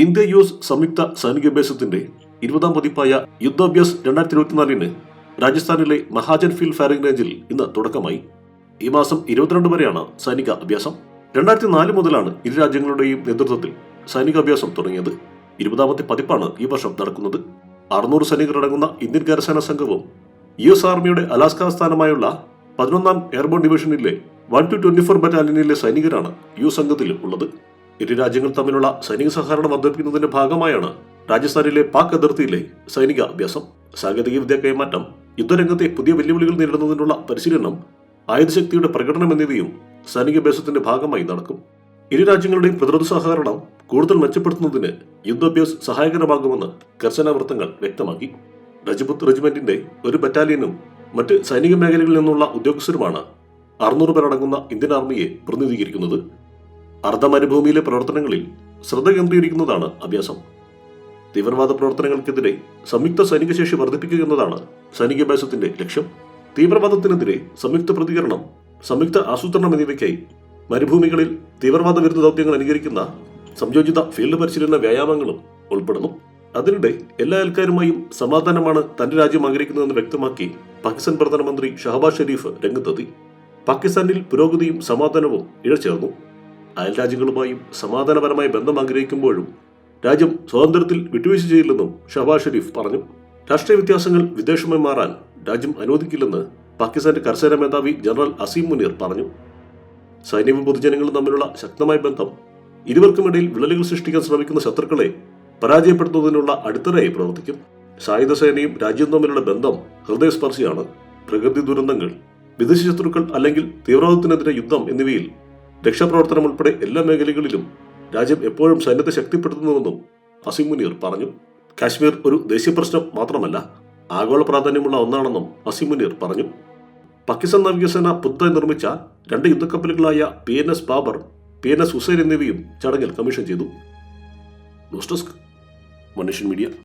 India U S സംയുക്ത സൈനികാഭ്യാസത്തിന്റെ ഇരുപതാം പതിപ്പായ യുദ്ധാഭ്യാസ് രണ്ടായിരത്തി ഇരുപത്തിനാലിന് രാജസ്ഥാനിലെ മഹാജൻ ഫീൽഡ് ഫയറിംഗ് റേഞ്ചിൽ ഇന്ന് തുടക്കമായി. ഈ മാസം ഇരുപത്തിരണ്ട് വരെയാണ് സൈനിക അഭ്യാസം രണ്ടായിരത്തി നാല് മുതലാണ് ഇരു രാജ്യങ്ങളുടെയും നേതൃത്വത്തിൽ സൈനികാഭ്യാസം തുടങ്ങിയത്. ഇരുപതാമത്തെ പതിപ്പാണ് ഈ വർഷം നടക്കുന്നത്. അറുന്നൂറ് സൈനികരടങ്ങുന്ന ഇന്ത്യൻ കരസേനാ സംഘവും യു എസ് ആർമിയുടെ അലാസ്ക ആസ്ഥാനമായുള്ള പതിനൊന്നാം എയർബോൺ ഡിവിഷനിലെ വൺ ടു ട്വന്റി ഫോർ ബറ്റാലിയനിലെ സൈനികരാണ് യു സംഘത്തിൽ ഉള്ളത്. ഇരു രാജ്യങ്ങൾ തമ്മിലുള്ള സൈനിക സഹകരണം വർദ്ധിപ്പിക്കുന്നതിന്റെ ഭാഗമായാണ് രാജസ്ഥാനിലെ പാക് അതിർത്തിയിലെ സൈനിക അഭ്യാസം. സാങ്കേതിക വിദ്യ കൈമാറ്റം യുദ്ധരംഗത്തെ പുതിയ വെല്ലുവിളികൾ നേരിടുന്നതിനുള്ള പരിശീലനം ആയുധശക്തിയുടെ പ്രകടനം എന്നിവയും സൈനിക അഭ്യാസത്തിന്റെ ഭാഗമായി നടക്കും. ഇരു രാജ്യങ്ങളുടെയും പ്രതിരോധ സഹകരണം കൂടുതൽ മെച്ചപ്പെടുത്തുന്നതിന് യുദ്ധാഭ്യാസ് സഹായകരമാകുമെന്ന് കർശന വൃത്തങ്ങൾ വ്യക്തമാക്കി. രജപുത്ത് റെജിമെന്റിന്റെ ഒരു ബറ്റാലിയനും മറ്റ് സൈനിക മേഖലകളിൽ നിന്നുള്ള ഉദ്യോഗസ്ഥരുമാണ് അറുന്നൂറ് പേരടങ്ങുന്ന ഇന്ത്യൻ ആർമിയെ പ്രതിനിധീകരിക്കുന്നത്. അർദ്ധമരുഭൂമിയിലെ പ്രവർത്തനങ്ങളിൽ ശ്രദ്ധ കേന്ദ്രീകരിക്കുന്നതാണ് അഭ്യാസം. തീവ്രവാദ പ്രവർത്തനങ്ങൾക്കെതിരെ സംയുക്ത സൈനിക ശേഷി വർദ്ധിപ്പിക്കുക എന്നതാണ് സൈനികാഭ്യാസത്തിന്റെ ലക്ഷ്യം. തീവ്രവാദത്തിനെതിരെ സംയുക്ത പ്രതികരണം സംയുക്ത ആസൂത്രണം എന്നിവയ്ക്കായി മരുഭൂമികളിൽ തീവ്രവാദ വിരുദ്ധ ദൗത്യങ്ങൾ അനുകരിക്കുന്ന സംയോജിത ഫീൽഡ് പരിശീലന വ്യായാമങ്ങളും ഉൾപ്പെടുന്നു. അതിനിടെ എല്ലാ ആൾക്കാരുമായും സമാധാനമാണ് തന്റെ രാജ്യം ആഗ്രഹിക്കുന്നതെന്ന് വ്യക്തമാക്കി പാകിസ്ഥാൻ പ്രധാനമന്ത്രി ഷഹബാസ് ഷെരീഫ് രംഗത്തെത്തി. പാകിസ്ഥാനിൽ പുരോഗതിയും സമാധാനവും ഇഴചേർന്നു. അയൽ രാജ്യങ്ങളുമായും സമാധാനപരമായ ബന്ധം ആഗ്രഹിക്കുമ്പോഴും രാജ്യം സ്വാതന്ത്ര്യത്തിൽ വിട്ടുവീഴ്ച ചെയ്യില്ലെന്നും ഷഹബാസ് ഷെരീഫ് പറഞ്ഞു. രാഷ്ട്രീയ വ്യത്യാസങ്ങൾ വിദേശമായി മാറാൻ രാജ്യം അനുവദിക്കില്ലെന്ന് പാകിസ്ഥാന്റെ കർശന മേധാവി ജനറൽ അസീം മുനീർ പറഞ്ഞു. സൈന്യവും പൊതുജനങ്ങളും തമ്മിലുള്ള ശക്തമായ ബന്ധം ഇരുവർക്കുമിടയിൽ വിള്ളലുകൾ സൃഷ്ടിക്കാൻ ശ്രമിക്കുന്ന ശത്രുക്കളെ പരാജയപ്പെടുത്തുന്നതിനുള്ള അടിത്തറയായി പ്രവർത്തിക്കും. സായുധ സേനയും രാജ്യവും തമ്മിലുള്ള ബന്ധം ഹൃദയസ്പർശിയാണ്. പ്രകൃതി ദുരന്തങ്ങൾ വിദേശ ശത്രുക്കൾ അല്ലെങ്കിൽ തീവ്രവാദത്തിനെതിരെ യുദ്ധം എന്നിവയിൽ രക്ഷാപ്രവർത്തനം ഉൾപ്പെടെ എല്ലാ മേഖലകളിലും രാജ്യം എപ്പോഴും സൈന്യത്തെ ശക്തിപ്പെടുത്തുന്നുവെന്നും അസിം മുനീർ പറഞ്ഞു. കാശ്മീർ ഒരു ദേശീയ പ്രശ്നം മാത്രമല്ല ആഗോള പ്രാധാന്യമുള്ള ഒന്നാണെന്നും അസിം മുനീർ പറഞ്ഞു. പാകിസ്ഥാൻ നാവികസേന പുതുതായി നിർമ്മിച്ച രണ്ട് യുദ്ധക്കപ്പലുകളായ P N S Babur P N S Hussain എന്നിവയും ചടങ്ങിൽ കമ്മീഷൻ ചെയ്തു. ന്യൂസ് ഡെസ്ക് മനുഷ്യൻ മീഡിയ.